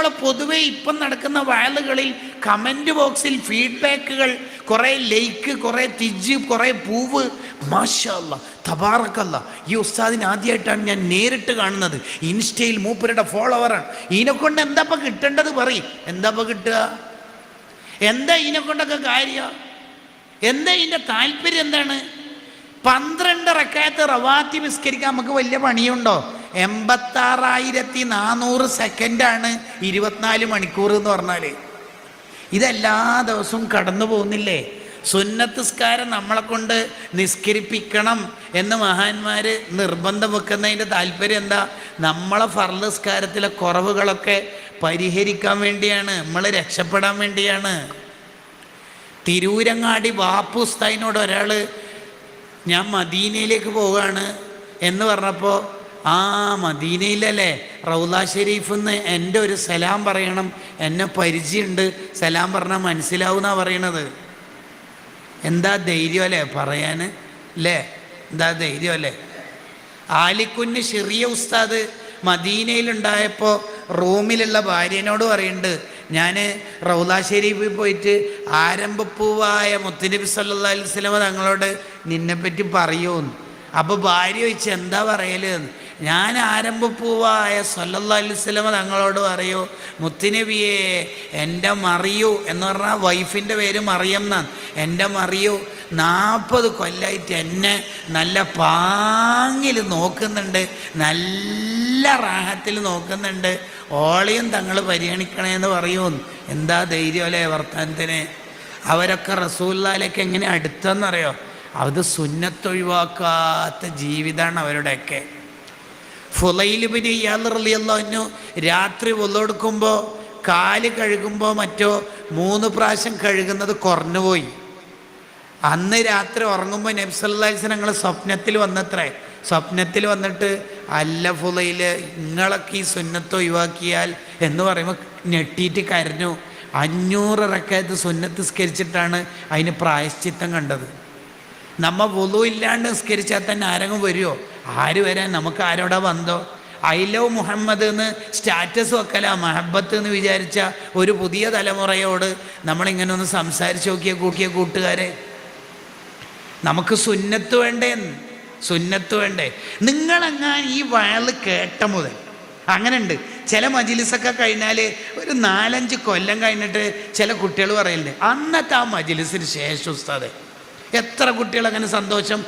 നമ്മൾ പൊതുവെ ഇപ്പം നടക്കുന്ന വയലുകളിൽ കമന്റ് ബോക്സിൽ ഫീഡ്ബാക്കുകൾ കുറേ ലൈക്ക് കുറേ തിജ് കുറേ പൂവ്. മാഷല്ല തബാറക്കല്ല. ഈ ഉസ്താദിനെ ആദ്യമായിട്ടാണ് ഞാൻ നേരിട്ട് കാണുന്നത്. ഇൻസ്റ്റയിൽ മൂപ്പരുടെ ഫോളോവറാണ്. ഇതിനെ കൊണ്ട് എന്താ കിട്ടേണ്ടത് പറയും. എന്താ കിട്ടുക? എന്താ ഇതിനെ കൊണ്ടൊക്കെ കാര്യം? എന്താ ഇതിന്റെ താല്പര്യം എന്താണ്? പന്ത്രണ്ട് റക്കായത്ത് റവാത്തി വിസ്കരിക്കാൻ നമുക്ക് വലിയ പണിയുണ്ടോ? എൺപത്താറായിരത്തി നാനൂറ് സെക്കൻഡാണ് ഇരുപത്തിനാല് മണിക്കൂർ എന്ന് പറഞ്ഞാൽ ഇതെല്ലാ ദിവസവും കടന്നു പോകുന്നില്ലേ? സുന്നത്തിസ്കാരം നമ്മളെ കൊണ്ട് നിസ്കരിപ്പിക്കണം എന്ന് മഹാന്മാർ നിർബന്ധം വെക്കുന്നതിന്റെ താല്പര്യം എന്താ? നമ്മളെ ഫർലസ്കാരത്തിലെ കുറവുകളൊക്കെ പരിഹരിക്കാൻ വേണ്ടിയാണ് നമ്മൾ രക്ഷപ്പെടാൻ വേണ്ടിയാണ്. തിരൂരങ്ങാടി ബാപ്പുസ്തായിനോട് ഒരാൾ ഞാൻ മദീനയിലേക്ക് പോവുകയാണ് എന്ന് പറഞ്ഞപ്പോൾ ആ മദീനയിലല്ലേ റൗല ഷെരീഫ് എന്ന് എന്റെ ഒരു സലാം പറയണം എന്നെ പരിചയമുണ്ട്. സലാം പറഞ്ഞാൽ മനസ്സിലാവുന്നാ പറയണത്. എന്താ ധൈര്യം അല്ലേ പറയാൻ അല്ലേ എന്താ ധൈര്യം അല്ലേ ആലിക്കുഞ്ഞ് ചെറിയ ഉസ്താദ് മദീനയിലുണ്ടായപ്പോൾ റൂമിലുള്ള ഭാര്യനോട് പറയുന്നുണ്ട് ഞാൻ റൗല ഷെരീഫിൽ പോയിട്ട് ആരംഭപ്പൂവായ മുത്തുനബി സല്ലാ അലിസ്ലമ തങ്ങളോട് നിന്നെപ്പറ്റി പറയുമെന്ന് അപ്പോൾ ഭാര്യ ചോദിച്ചു എന്താ പറയൽ? ഞാൻ ആരംഭപ്പൂവായ സല്ലല്ലാ അലിസ്ലമ തങ്ങളോട് പറയൂ മുത്തുനബിയെ എന്റെ മറിയൂ എന്ന് പറഞ്ഞാൽ വൈഫിന്റെ പേര് മറിയം എന്നാണ്. എന്റെ മറിയൂ നാൽപ്പത് കൊല്ലായിട്ട് എന്നെ നല്ല പാങ്ങിൽ നോക്കുന്നുണ്ട് നല്ല റാഹത്തിൽ നോക്കുന്നുണ്ട്. ഓളെയും തങ്ങൾ പരിഗണിക്കണേന്ന് പറയുമെന്ന് എന്താ ധൈര്യം അല്ലേ വർത്താനത്തിന്? അവരൊക്കെ റസൂല്ലാലേക്ക് എങ്ങനെ അടുത്തെന്നറിയോ അത് സുന്നത്തൊഴിവാക്കാത്ത ജീവിതമാണ് അവരുടെയൊക്കെ. ഫുലൈലിബിന് ഇയാൾ റളിയല്ലാഹു രാത്രി ഒന്നെടുക്കുമ്പോൾ കാൽ കഴുകുമ്പോൾ മറ്റോ മൂന്ന് പ്രാവശ്യം കഴുകുന്നത് കുറഞ്ഞുപോയി അന്ന് രാത്രി ഉറങ്ങുമ്പോൾ നബ്സല്ലാസ് ഞങ്ങൾ സ്വപ്നത്തിൽ വന്നത്രേ. സ്വപ്നത്തിൽ വന്നിട്ട് അല്ല ഫുലയിൽ നിങ്ങളൊക്കെ ഈ സുന്നത്ത് ഒഴിവാക്കിയാൽ എന്ന് പറയുമ്പോൾ ഞെട്ടിയിട്ട് കരഞ്ഞു. അഞ്ഞൂറ് റക്കായത്ത് സുന്നത്ത് സ്കരിച്ചിട്ടാണ് അതിന് പ്രായശ്ചിത്തം കണ്ടത്. നമ്മ വുളു ഇല്ലാണ്ട് സ്കരിച്ചാൽ തന്നെ ആരെങ്കിലും വരുമോ ആര് വരാൻ? നമുക്ക് ആരോടാ ബന്ധോ? ഐ ലവ് മുഹമ്മദ് എന്ന് സ്റ്റാറ്റസ് വെക്കല മഹബത്ത് എന്ന് വിചാരിച്ച ഒരു പുതിയ തലമുറയോട് നമ്മളിങ്ങനെ ഒന്ന് സംസാരിച്ച് നോക്കിയ കൂട്ടിയ കൂട്ടുകാരെ. നമുക്ക് സുന്നത്ത് വേണ്ടേ? സുന്നത്ത് വേണ്ടേ? നിങ്ങളെങ്ങാൻ ഈ വയൽ കേട്ട മുതൽ അങ്ങനെ ഉണ്ട് ചില മജിലിസൊക്കെ കഴിഞ്ഞാൽ ഒരു നാലഞ്ച് കൊല്ലം കഴിഞ്ഞിട്ട് ചില കുട്ടികൾ പറയലുണ്ട് അന്നത്തെ ആ മജിലിസിന് ശേഷം ഉസ്താദെ എത്ര കുട്ടികൾ അങ്ങനെ സന്തോഷം?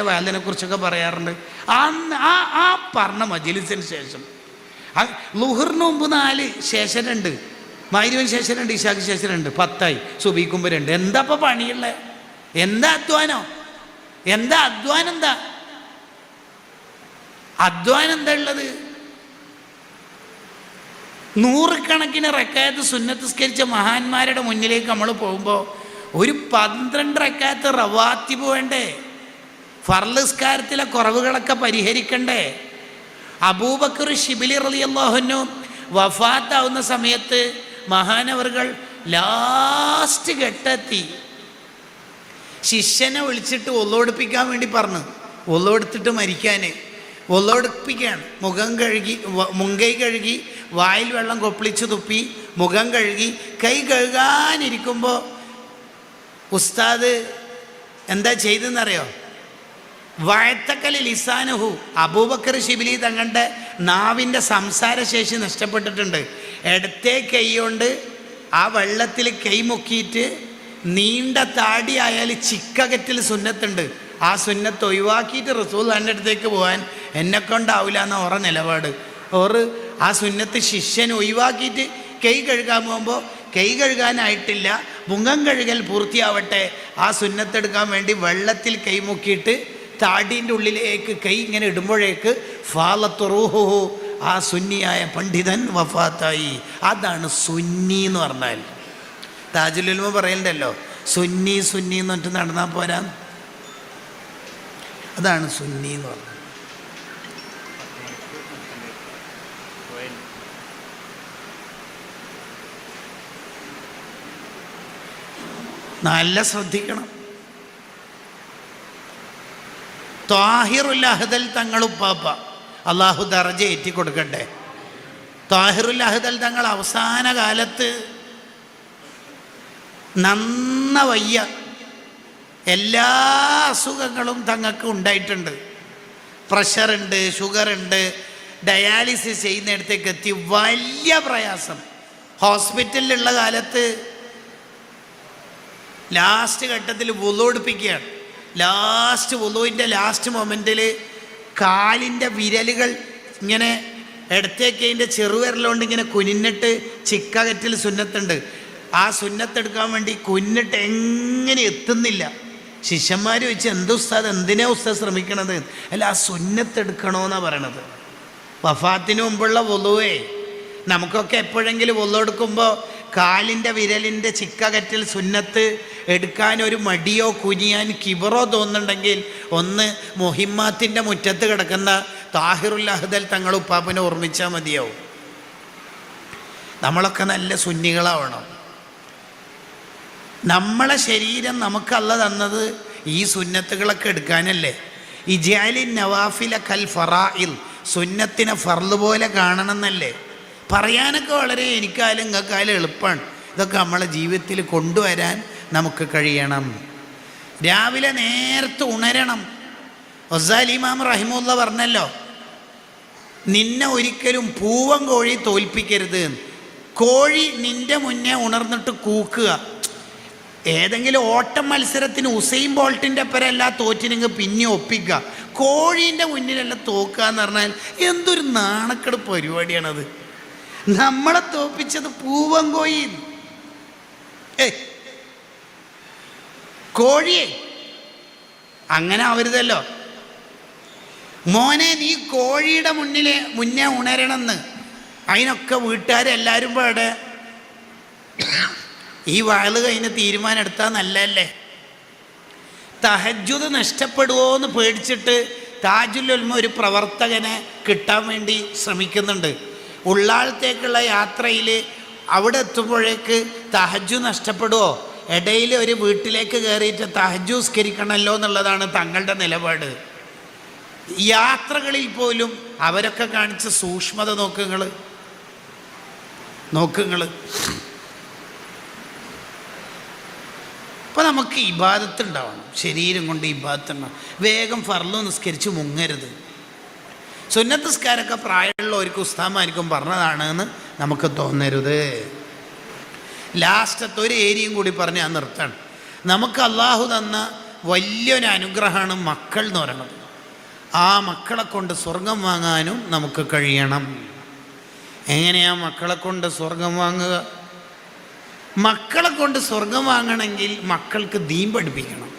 വയലിനെ കുറിച്ചൊക്കെ പറയാറുണ്ട്. അന്ന് ആ ആ പറഞ്ഞ മജിലിസിന് ശേഷം. ലുഹറിന് മുമ്പ് നാല് ശേഷനുണ്ട്. മൈരുവൻ ശേഷനുണ്ട് ഇഷാക്ക് ശേഷനുണ്ട്. പത്തായി. സുബീക്കുമ്പോൾ രണ്ട്. എന്താ ഇപ്പം പണിയുള്ളത് എന്താ അധ്വാനോ? എന്താ അധ്വാനം എന്താ? അധ്വാനം എന്താ ഉള്ളത്? നൂറുകണക്കിന് റക്കായത്ത് സുന്നത്തിസ്കരിച്ച മഹാന്മാരുടെ മുന്നിലേക്ക് നമ്മൾ പോകുമ്പോൾ ഒരു പന്ത്രണ്ട് റവാത്തി റവാത്തിബ് വേണ്ടേ ഫർലിസ്കാരത്തിലെ കുറവുകളൊക്കെ പരിഹരിക്കണ്ടേ? അബൂബക്കർ ഷിബിലി റലി അള്ളാഹുനു വഫാത്താവുന്ന സമയത്ത് മഹാനവറുകൾ ലാസ്റ്റ് ഘട്ടെത്തി ശിഷ്യനെ വിളിച്ചിട്ട് ഒള്ളോടിപ്പിക്കാൻ വേണ്ടി പറഞ്ഞു. ഒള്ളോടുത്തിട്ട് മരിക്കാൻ ഒള്ളോടിപ്പിക്കുകയാണ് മുഖം കഴുകി മുങ്കൈ കഴുകി വായിൽ വെള്ളം കൊപ്പിളിച്ച് തുപ്പി മുഖം കഴുകി കൈ കഴുകാനിരിക്കുമ്പോൾ ഉസ്താദ് എന്താ ചെയ്തെന്നറിയോ വഴത്തക്കൽ ലിസാനുഹു അബൂബക്കർ ഷിബിലി തങ്ങളുടെ നാവിന്റെ സംസാരശേഷി നഷ്ടപ്പെട്ടിട്ടുണ്ട്. ഇടത്തെ കൈ കൊണ്ട് ആ വെള്ളത്തിൽ കൈ മുക്കിയിട്ട് നീണ്ട താടി ആയാൽ ചിക്കകറ്റിൽ സുന്നത്തുണ്ട്. ആ സുന്നത്ത് ഒഴിവാക്കിയിട്ട് റസൂൽ എന്റെ അടുത്തേക്ക് പോകാൻ എന്നെ കൊണ്ടാവില്ല എന്ന ഓറ നിലപാട്. ഓറ് ആ സുന്നത്ത് ശിഷ്യൻ ഒഴിവാക്കിയിട്ട് കൈ കഴുകാൻ പോകുമ്പോൾ കൈ കഴുകാനായിട്ടില്ല. മുഖം കഴുകൽ പൂർത്തിയാവട്ടെ ആ സുന്നത്തെടുക്കാൻ വേണ്ടി വെള്ളത്തിൽ കൈമുക്കിയിട്ട് താടിന്റെ ഉള്ളിലേക്ക് കൈ ഇങ്ങനെ ഇടുമ്പോഴേക്ക് ഫാലത്തുറൂഹു ആ സുന്നിയായ പണ്ഡിതൻ വഫാത്തായി. അതാണ് സുന്നി എന്ന് പറഞ്ഞാൽ. താജുലുൽമ പറയണ്ടല്ലോ സുന്നി സുന്നി എന്ന് പറഞ്ഞിട്ട് നടന്നാൽ പോരാ? അതാണ് സുന്നി എന്ന് പറഞ്ഞത് നല്ല ശ്രദ്ധിക്കണം. താഹിറുൽ അഹദൽ തങ്ങളുപ്പാപ്പ അള്ളാഹു ദറജ ഏറ്റി കൊടുക്കട്ടെ താഹിറുൽ അഹദൽ തങ്ങൾ അവസാന കാലത്ത് നന്ന വയ്യ എല്ലാ അസുഖങ്ങളും തങ്ങൾക്ക് ഉണ്ടായിട്ടുണ്ട്. പ്രഷറുണ്ട് ഷുഗറുണ്ട് ഡയാലിസിസ് ചെയ്യുന്നിടത്തേക്ക് എത്തി. വലിയ പ്രയാസം. ഹോസ്പിറ്റലിലുള്ള കാലത്ത് ലാസ്റ്റ് ഘട്ടത്തിൽ വുളോടിപ്പിക്കുകയാണ് ലാസ്റ്റ് വുളുവിന്റെ ലാസ്റ്റ് മൊമെന്റിൽ കാലിന്റെ വിരലുകൾ ഇങ്ങനെ ഇടത്തേക്ക് അതിന്റെ ചെറുവിരലുകൊണ്ട് ഇങ്ങനെ കുനിന്നിട്ട് ചിക്കകറ്റിൽ സുന്നത്തുണ്ട്. ആ സുന്നത്തെടുക്കാൻ വേണ്ടി കുന്നിട്ട് എങ്ങനെ എത്തുന്നില്ല. ശിഷ്യന്മാർ വെച്ച് എന്ത് ഉസ്താദ്? എന്തിനാ ഉസ്താദ് ശ്രമിക്കണത്? അല്ല ആ സുന്നത്തെടുക്കണമെന്നാണ് പറയണത്. വഫാത്തിന് മുമ്പുള്ള വുളുവേ നമുക്കൊക്കെ എപ്പോഴെങ്കിലും വൊല്ലെടുക്കുമ്പോൾ കാലിന്റെ വിരലിന്റെ ചിക്കകറ്റിൽ സുന്നത്ത് എടുക്കാൻ ഒരു മടിയോ കുനിയാൻ കിബറോ തോന്നുന്നുണ്ടെങ്കിൽ ഒന്ന് മൊഹിമാത്തിന്റെ മുറ്റത്ത് കിടക്കുന്ന താഹിറുൽ അഹ്ദൽ തങ്ങൾ ഉപ്പാപ്പിനെ ഓർമ്മിച്ചാൽ മതിയാവും. നമ്മളൊക്കെ നല്ല സുന്നികളാവണം. നമ്മളെ ശരീരം നമുക്കല്ല തന്നത് ഈ സുന്നത്തുകളൊക്കെ എടുക്കാനല്ലേ? ഇജാലിൻ നവാഫില കൽ ഫറായിൽ സുന്നത്തിനെ ഫർൾ പോലെ കാണണം എന്നല്ലേ പറയാനൊക്കെ വളരെ എനിക്കായാലും ഇങ്ങക്കാലും എളുപ്പമാണ് ഇതൊക്കെ നമ്മളെ ജീവിതത്തിൽ കൊണ്ടുവരാൻ നമുക്ക് കഴിയണം. രാവിലെ നേരത്തെ ഉണരണം. ഒസാലിമാം റഹിമുള്ള പറഞ്ഞല്ലോ നിന്നെ ഒരിക്കലും പൂവൻ കോഴി തോൽപ്പിക്കരുത്. കോഴി നിന്റെ മുന്നേ ഉണർന്നിട്ട് കൂക്കുക. ഏതെങ്കിലും ഓട്ടം മത്സരത്തിന് ഉസൈൻ ബോൾട്ടിന്റെ അപ്പരല്ല തോറ്റിനെങ്കിൽ പിന്നെ ഒപ്പിക്കുക. കോഴീന്റെ മുന്നിലല്ല തോക്കുക എന്ന് പറഞ്ഞാൽ എന്തൊരു നാണക്കെട് പരിപാടിയാണത്. നമ്മളെ തോപ്പിച്ചത് പൂവൻ കോഴി. ഏ കോഴിയെ അങ്ങനെ ആവരുതല്ലോ മോനെ നീ കോഴിയുടെ മുന്നിലെ മുന്നേ ഉണരണമെന്ന്. അതിനൊക്കെ വീട്ടുകാരെല്ലാവരും പാടെ. ഈ വാൾ കഴിഞ്ഞ് തീരുമാനം എടുത്താൽ നല്ലതല്ലേ? തഹജുദ് എന്ന് പേടിച്ചിട്ട് താജുലുൽമ ഒരു പ്രവർത്തകനെ കിട്ടാൻ വേണ്ടി ശ്രമിക്കുന്നുണ്ട്. ഉള്ളാളത്തേക്കുള്ള യാത്രയിൽ അവിടെ എത്തുമ്പോഴേക്ക് തഹജു നഷ്ടപ്പെടുമോ ഇടയിൽ ഒരു വീട്ടിലേക്ക് കയറിയിട്ട് തഹജൂസ്കരിക്കണമല്ലോ എന്നുള്ളതാണ് തങ്ങളുടെ നിലപാട്. യാത്രകളിൽ പോലും അവരൊക്കെ കാണിച്ച സൂക്ഷ്മത നോക്കുങ്ങൾ നോക്കുങ്ങൾ അപ്പോൾ നമുക്ക് ഇബാദത്ത് ഉണ്ടാവണം. ശരീരം കൊണ്ട് ഇബാദത്ത് ഉണ്ടാവണം. വേഗം ഫർലു നിസ്കരിച്ച് മുങ്ങരുത്. സുന്നത്തസ്കാരൊക്കെ പ്രായമുള്ളവർക്ക് ഉസ്താമാർക്കും പറഞ്ഞതാണെന്ന് നമുക്ക് തോന്നരുത്. ലാസ്റ്റത്തെ ഒരു ഏരിയയും കൂടി പറഞ്ഞ് ഞാൻ നിർത്തണം നമുക്ക് അള്ളാഹു തന്ന വലിയൊരു അനുഗ്രഹമാണ് മക്കൾ എന്ന് പറയുന്നത്. ആ മക്കളെ കൊണ്ട് സ്വർഗം വാങ്ങാനും നമുക്ക് കഴിയണം. എങ്ങനെയാ മക്കളെ കൊണ്ട് സ്വർഗം വാങ്ങുക? മക്കളെ കൊണ്ട് സ്വർഗം വാങ്ങണമെങ്കിൽ മക്കൾക്ക് ദീൻ പഠിപ്പിക്കണം.